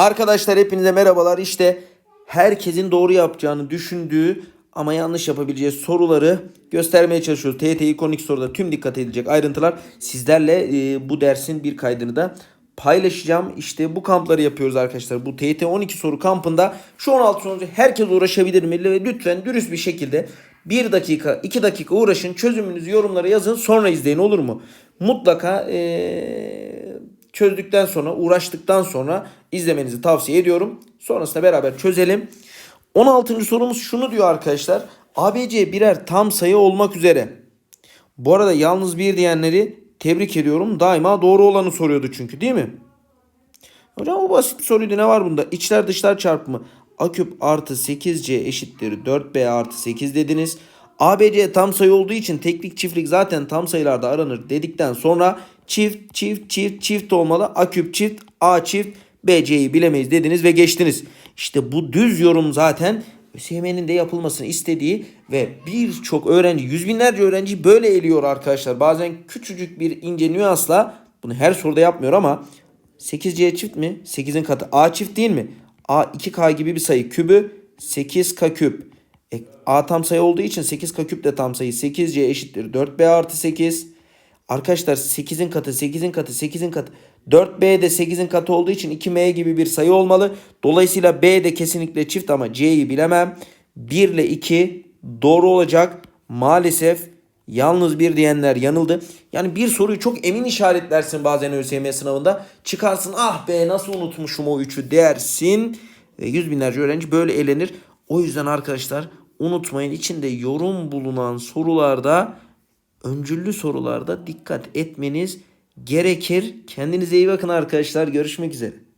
Arkadaşlar hepinize merhabalar. İşte herkesin doğru yapacağını düşündüğü ama yanlış yapabileceği soruları göstermeye çalışıyoruz. TYT ikonik soruda tüm dikkat edilecek ayrıntılar sizlerle e, bu dersin bir kaydını da paylaşacağım. İşte bu kampları yapıyoruz arkadaşlar. Bu TYT 12 soru kampında şu 16 sonucu herkes uğraşabilir mi? Lütfen dürüst bir şekilde 1 dakika 2 dakika uğraşın çözümünüzü yorumlara yazın sonra izleyin olur mu? Mutlaka eee çözdükten sonra, uğraştıktan sonra izlemenizi tavsiye ediyorum. Sonrasında beraber çözelim. 16. sorumuz şunu diyor arkadaşlar. ABC birer tam sayı olmak üzere. Bu arada yalnız bir diyenleri tebrik ediyorum. Daima doğru olanı soruyordu çünkü değil mi? Hocam bu basit bir soruydu. Ne var bunda? İçler dışlar çarpımı. A küp artı 8C eşittir 4B artı 8 dediniz. ABC tam sayı olduğu için teklik çiftlik zaten tam sayılarda aranır dedikten sonra çift çift çift çift olmalı. A küp çift A çift BC'yi bilemeyiz dediniz ve geçtiniz. İşte bu düz yorum zaten ÖSYM'nin de yapılmasını istediği ve birçok öğrenci, yüz binlerce öğrenci böyle eliyor arkadaşlar. Bazen küçücük bir ince nüansla bunu her soruda yapmıyor ama 8C çift mi? 8'in katı. A çift değil mi? A 2K gibi bir sayı. Kübü 8K küp. E, A tam sayı olduğu için 8K küp de tam sayı. 8C eşittir 4B artı 8. Arkadaşlar 8'in katı 8'in katı 8'in katı. 4B de 8'in katı olduğu için 2M gibi bir sayı olmalı. Dolayısıyla B de kesinlikle çift ama C'yi bilemem. 1 ile 2 doğru olacak. Maalesef Yalnız bir diyenler yanıldı. Yani bir soruyu çok emin işaretlersin bazen ÖSYM sınavında. Çıkarsın ah be nasıl unutmuşum o üçü dersin. Ve yüz binlerce öğrenci böyle elenir. O yüzden arkadaşlar unutmayın içinde yorum bulunan sorularda öncüllü sorularda dikkat etmeniz gerekir. Kendinize iyi bakın arkadaşlar. Görüşmek üzere.